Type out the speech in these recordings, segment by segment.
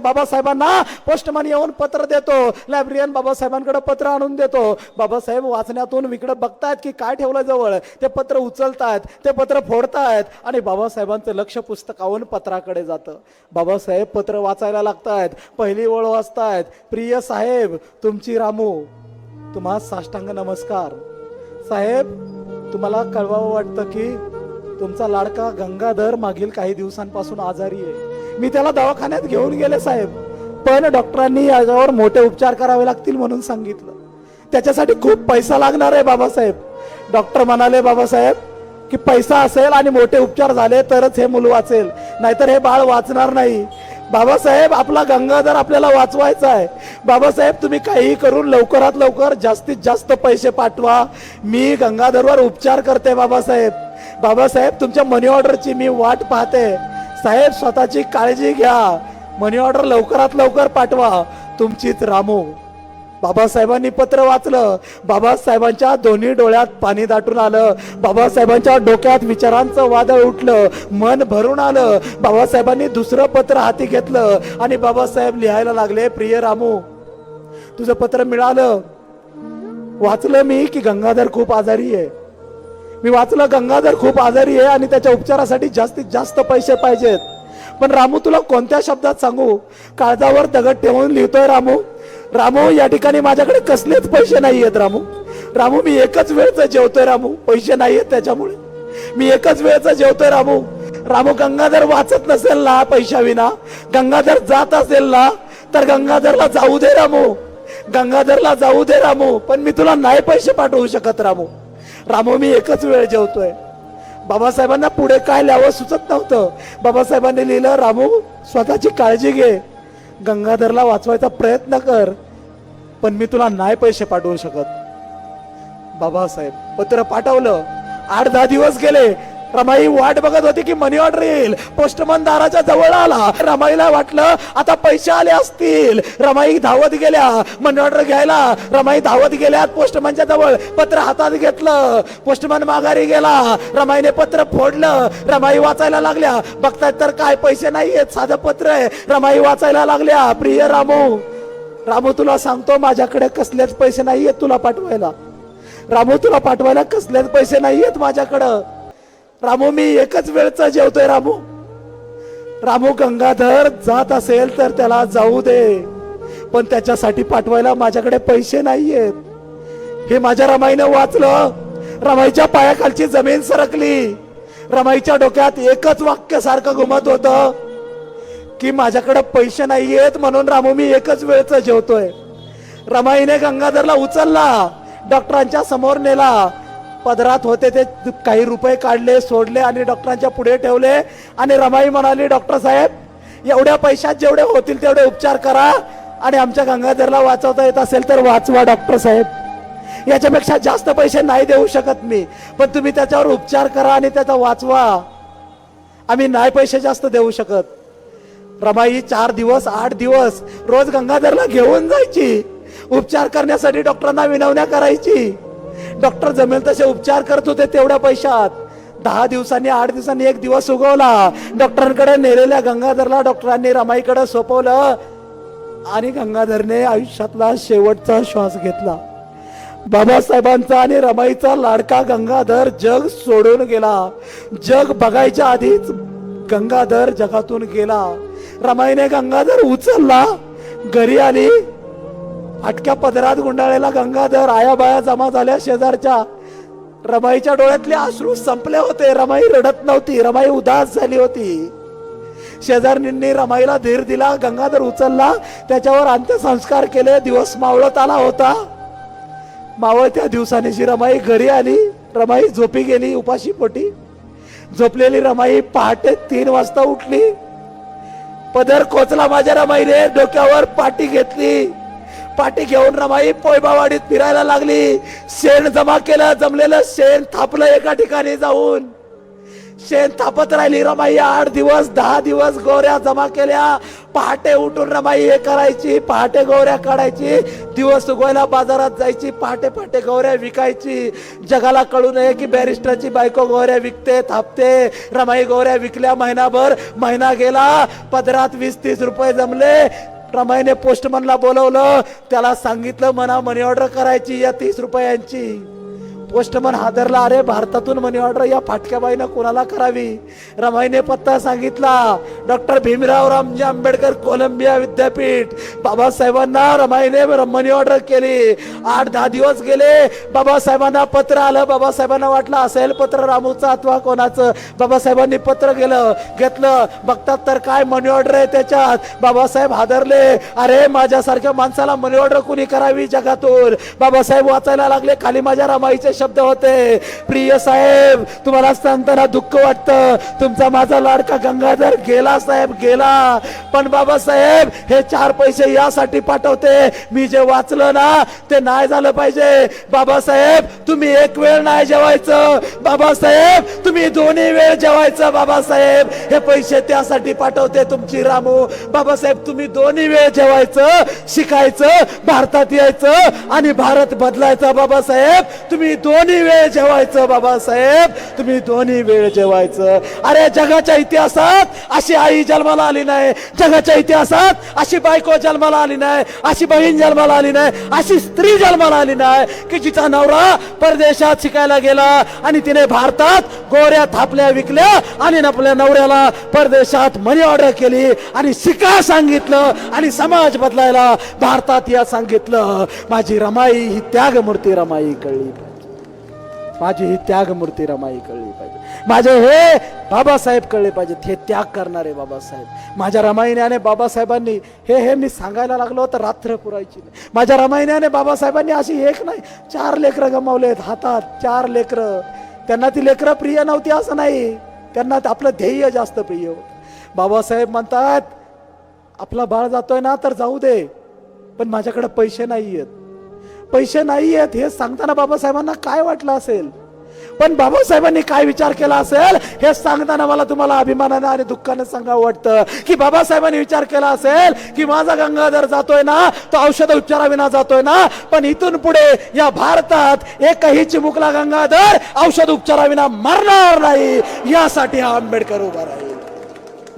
बाबासाहेबांना पोस्टमन येऊन पत्र देतो. लायब्ररियन बाबासाहेबांकडे पत्र आणून देतो. बाबासाहेब वाचण्यातून इकडे बघतायत की काय ठेवलं जवळ. ते पत्र उचलतायत ते पत्र फोडतायत आणि बाबासाहेबांचं लक्ष पुस्तकावरून पत्राकडे जातं. बाबासाहेब पत्र वाचायला लागतायत पहिली ओळ वाचतायत. प्रिय साहेब तुमची रामू तुम्हा साष्टांग नमस्कार. साहेब तुम्हाला कळवावं वाटतं की तुमचा लाडका गंगाधर मागील काही दिवसांपासून आजारी आहे. मी त्याला दवाखान्यात घेऊन गेले साहेब. पण डॉक्टरांनी याच्यावर मोठे उपचार करावे लागतील म्हणून सांगितलं. त्याच्यासाठी खूप पैसा लागणार आहे बाबासाहेब. डॉक्टर म्हणाले बाबासाहेब की पैसा असेल आणि मोठे उपचार झाले तरच हे मूल वाचेल. नाहीतर हे बाळ वाचणार नाही. बाबासाहेब आपला गंगाधर आपल्याला वाचवायचा आहे बाबासाहेब तुम्ही काहीही करून लवकरात लवकर जास्तीत जास्त पैसे पाठवा. मी गंगाधरवर उपचार करते बाबासाहेब. बाबासाहेब तुमच्या मनी ऑर्डरची मी वाट पाहते. साहेब स्वतःची काळजी घ्या. मनी ऑर्डर लवकरात लवकर पाठवा. तुमचीच रामू. बाबासाहेबांनी पत्र वाचलं. बाबासाहेबांच्या दोन्ही डोळ्यात पाणी दाटून आलं. बाबासाहेबांच्या डोक्यात विचारांचं वादळ उठलं. मन भरून आलं. बाबासाहेबांनी दुसरं पत्र हाती घेतलं आणि बाबासाहेब लिहायला लागले प्रिय रामू तुझं पत्र मिळालं. वाचलं मी की गंगाधर खूप आजारी आहे. मी वाचलं गंगाधर खूप आजारी आहे आणि त्याच्या उपचारासाठी जास्तीत जास्त पैसे पाहिजेत. पण रामू तुला कोणत्या शब्दात सांगू? काळजावर दगड ठेवून लिहितोय रामू. रामू या ठिकाणी माझ्याकडे कसलेच पैसे नाही आहेत रामू. रामू मी एकच वेळचं जेवतोय रामू. पैसे नाही आहेत त्याच्यामुळे. मी एकच वेळचं जेवतोय रामू. रामू गंगाधर वाचत नसेल ना पैशाविना? गंगाधर जात असेल ना? तर गंगाधरला जाऊ दे रामू. गंगाधरला जाऊ दे रामू. पण मी तुला नाही पैसे पाठवू शकत रामू. रामू मी एकच वेळ जेवतोय. बाबासाहेबांना पुढे काय लिहावं सुचत नव्हतं. बाबासाहेबांनी लिहिलं रामू स्वतःची काळजी घे. गंगाधरला वाचवायचा प्रयत्न कर पण मी तुला नाही पैसे पाठवू शकत. बाबासाहेब पत्र पाठवलं. आठ दहा दिवस गेले. रमाई वाट बघत होती की मनी ऑर्डर येईल. पोस्टमन दाराच्या जवळ आला. रमाईला वाटलं आता पैसे आले असतील. रमाई धावत गेल्या मनी ऑर्डर घ्यायला. रमाई धावत गेल्या पोस्टमनच्या जवळ. पत्र हातात घेतलं. पोस्टमन माघारी गेला. रमाईने पत्र फोडलं. रमाई वाचायला लागल्या. बघतायत तर काय पैसे नाहीयेत. साधं पत्र आहे. रमाई वाचायला लागल्या. प्रिय रामू रामू तुला सांगतो माझ्याकडे कसलेच पैसे नाहीयेत तुला पाठवायला. रामू तुला पाठवायला कसलेच पैसे नाहीयेत माझ्याकडं. रामू मी एकच वेळचा जेवतोय रामू. रामू गंगाधर जात असेल तर त्याला जाऊ दे. पण त्याच्यासाठी पाठवायला माझ्याकडे पैसे नाहीयेत. हे माझ्या रमाईनं वाचलं. रमाईच्या पायाखालची जमीन सरकली. रमाईच्या डोक्यात एकच वाक्य सारखं घुमत होतं की माझ्याकडे पैसे नाहीयेत म्हणून रामू मी एकच वेळचं जेवतोय. रमाईने गंगाधरला उचलला डॉक्टरांच्या समोर नेला पदरात होते ते काही रुपये काढले सोडले आणि डॉक्टरांच्या पुढे ठेवले. आणि रमाई म्हणाली डॉक्टर साहेब एवढ्या पैशात जेवढे होतील तेवढे उपचार करा आणि आमच्या गंगाधरला वाचवता येत असेल तर वाचवा डॉक्टर साहेब. याच्यापेक्षा जास्त पैसे नाही देऊ शकत मी पण तुम्ही त्याच्यावर उपचार करा आणि त्याचा वाचवा. आम्ही नाही पैसे जास्त देऊ शकत. रमाई चार दिवस आठ दिवस रोज गंगाधरला घेऊन जायची. उपचार करण्यासाठी डॉक्टरांना विनवण्या करायची. डॉक्टर जमेल तसे उपचार करत होते तेवढ्या पैशात. दहा दिवसांनी आठ दिवसांनी एक दिवस उगवला. डॉक्टरांकडे नेलेल्या गंगाधरला डॉक्टरांनी रमाईकडे सोपवलं आणि गंगाधरने आयुष्यातला शेवटचा श्वास घेतला. बाबासाहेबांचा आणि रमाईचा लाडका गंगाधर जग सोडून गेला. जग बघायच्या आधीच गंगाधर जगातून गेला. रमाईने गंगाधर उचलला. घरी आली. अटक्या पदरात गुंडाळलेला गंगाधर आया बाया जमा झाल्या शेजारच्या. रमाईच्या डोळ्यातले आश्रू संपले होते. रमाई रडत नव्हती. रमाई उदास झाली होती. शेजारणींनी रमाईला धीर दिला. गंगाधर उचलला. त्याच्यावर अंत्यसंस्कार केले. दिवस मावळत आला होता. मावळत्या दिवसानीची रमाई घरी आली. रमाई झोपी गेली. उपाशी पोटी. झोपलेली रमाई पहाटे तीन वाजता उठली. पदर कोचला माझ्या रमाईने. डोक्यावर पाटी घेतली. पाठी घेऊन रमाई पोयबावाडीत फिरायला लागली. शेण जमा केलं जमलेलं शेण थापलं एका ठिकाणी जाऊन. शेण थापत राहिली रमाई आठ दिवस दहा दिवस गोऱ्या जमा केल्या. पहाटे उठून रमाई हे करायची पहाटे गोऱ्या काढायची. दिवस उगवायला बाजारात जायची पहाटे पहाटे गोऱ्या विकायची. जगाला कळू नये की बॅरिस्टरची बायको गोऱ्या विकते थापते. रमाई गोऱ्या विकल्या महिनाभर महिना गेला पदरात वीस तीस रुपये जमले. रमाईने पोस्टमनला बोलवलं. त्याला सांगितलं मना मनी ऑर्डर करायची या तीस रुपयांची. पोस्टमन हादरला अरे भारतातून मनी ऑर्डर या फाटक्या बाईनं कोणाला करावी? रमाईने पत्ता सांगितला डॉक्टर भीमराव रामजी आंबेडकर कोलंबिया विद्यापीठ. बाबासाहेबांना रमाईने मनी ऑर्डर केली. आठ दहा दिवस गेले. बाबासाहेबांना पत्र आलं. बाबासाहेबांना वाटलं असेल पत्र रामूचं अथवा कोणाचं? बाबासाहेबांनी पत्र गेलं. घेतलं. बघतात तर काय मनी ऑर्डर आहे त्याच्यात? बाबासाहेब हादरले. अरे माझ्यासारख्या माणसाला मनी ऑर्डर कुणी करावी जगातून? बाबासाहेब वाचायला लागले. खाली माझ्या रमाईचे शब्द होते. प्रिय साहेब तुम्हाला सांगताना दुःख वाटतं. तुमचा माझा लाडका गंगाधर गेला बाळासाहेब गेला. पण बाबासाहेब हे चार पैसे यासाठी पाठवते. मी जे वाचलं ना ते नाही झालं पाहिजे. बाबासाहेब तुम्ही एक वेळ नाही जेवायचं. बाबासाहेब तुम्ही दोन्ही वेळ जेवायचं. बाबासाहेब हे पैसे त्यासाठी पाठवते तुमची रामू. बाबासाहेब तुम्ही दोन्ही वेळ जेवायचं शिकायचं भारतात यायचं आणि भारत बदलायचा. बाबासाहेब तुम्ही दोन्ही वेळ जेवायचं. बाबासाहेब तुम्ही दोन्ही वेळ जेवायचं. अरे जगाच्या इतिहासात अशी आई जन्माला आली नाही. जगाच्या इतिहासात अशी बायको जन्माला आली नाही अशी बहीण जन्माला आली नाही अशी स्त्री जन्माला आली नाही की जिचा नवरा परदेशात शिकायला गेला आणि तिने भारतात गोऱ्या थापल्या विकल्या आणि आपल्या नवऱ्याला परदेशात मनी ऑर्डर केली आणि शिका सांगितलं आणि समाज बदलायला भारतात या सांगितलं. माझी रमाई ही त्यागमूर्ती रमाई कळली. माझी ही त्यागमूर्ती रमाई कळली पाहिजे. माझे हे बाबासाहेब कळले पाहिजेत हे त्याग करणारे बाबासाहेब. माझ्या रमाईने बाबासाहेबांनी हे हे मी सांगायला लागलो तर रात्र पुरायची नाही. माझ्या रमाईने बाबासाहेबांनी अशी एक नाही चार लेकरं गमावलेत हातात चार लेकरं. त्यांना ती लेकरं प्रिय नव्हती असं नाही त्यांना आपलं ध्येय जास्त प्रिय होतं. बाबासाहेब म्हणतात आपला बाळ जातोय ना तर जाऊ दे पण माझ्याकडे पैसे नाही आहेत पैसे नाही आहेत हे सांगताना बाबासाहेबांना काय वाटलं असेल? पण बाबासाहेबांनी काय विचार केला असेल? हे सांगताना मला तुम्हाला अभिमानानं आणि दुःखाने सांगावं वाटतं. की बाबासाहेबांनी विचार केला असेल की माझा गंगाधर जातोय ना तो औषध उपचाराविना जातोय ना पण इथून पुढे या भारतात एकही चिमुकला गंगाधर औषध उपचाराविना मरणार नाही. यासाठी हा आंबेडकर उभा राहिला.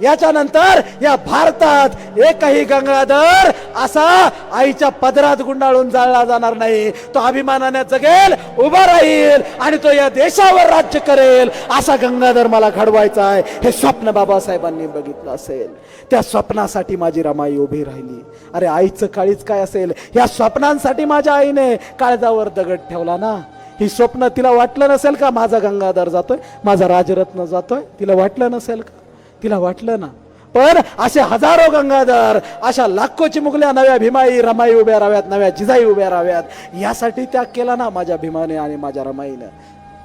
याच्यानंतर या भारतात एकही गंगाधर असा आईच्या पदरात गुंडाळून जाळला जाणार नाही. तो अभिमानाने जगेल उभा राहील आणि तो या देशावर राज्य करेल. असा गंगाधर मला घडवायचा आहे. हे स्वप्न बाबासाहेबांनी बघितलं असेल. त्या स्वप्नासाठी माझी रमाई उभी राहिली. अरे आईचं काळीच काय असेल? या स्वप्नांसाठी माझ्या आईने काळजावर दगड ठेवला ना? ही स्वप्न तिला वाटलं नसेल का माझा गंगाधर जातोय? माझा राजरत्न जातोय? तिला वाटलं नसेल का? तिला वाटलं ना. पण असे हजारो गंगाधर अशा लाखो चिमुकल्या नव्या भीमाई रमाई उभ्या राहाव्यात नव्या जिजाई उभ्या राहाव्यात यासाठी त्याग केला ना माझ्या भीमाने आणि माझ्या रमाईनं.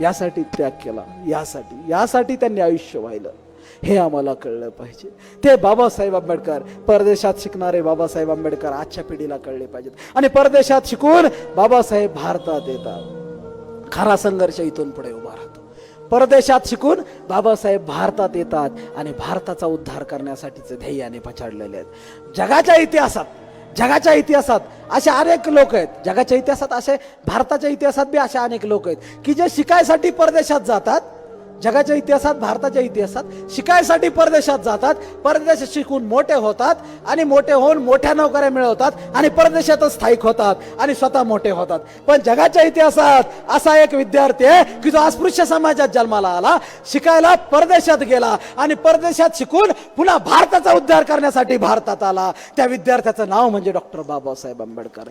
यासाठी त्याग केला यासाठी यासाठी त्यांनी आयुष्य व्हायलं हे आम्हाला कळलं पाहिजे. ते बाबासाहेब आंबेडकर परदेशात शिकणारे बाबासाहेब आंबेडकर आजच्या पिढीला कळले पाहिजेत. आणि परदेशात शिकून बाबासाहेब भारतात येतात. खरा संघर्ष इथून पुढे उभा परदेशात शिकून बाबासाहेब भारतात येतात आणि भारताचा उद्धार करण्यासाठीचं ध्येयाने पछाडलेले आहेत. जगाच्या इतिहासात जगाच्या इतिहासात असे अनेक लोक आहेत. जगाच्या इतिहासात असे भारताच्या इतिहासात बी असे अनेक लोक आहेत की जे शिकायसाठी परदेशात जातात जगाच्या इतिहासात भारताच्या इतिहासात शिकायसाठी परदेशात जातात. परदेशात शिकून मोठे होतात आणि मोठे होऊन मोठ्या नोकऱ्या मिळवतात आणि परदेशातच स्थायिक होतात आणि स्वतः मोठे होतात. पण जगाच्या इतिहासात असा एक विद्यार्थी आहे की जो अस्पृश्य समाजात जन्माला आला शिकायला परदेशात गेला आणि परदेशात शिकून पुन्हा भारताचा उद्धार करण्यासाठी भारतात आला. त्या विद्यार्थ्याचं नाव म्हणजे डॉक्टर बाबासाहेब आंबेडकर.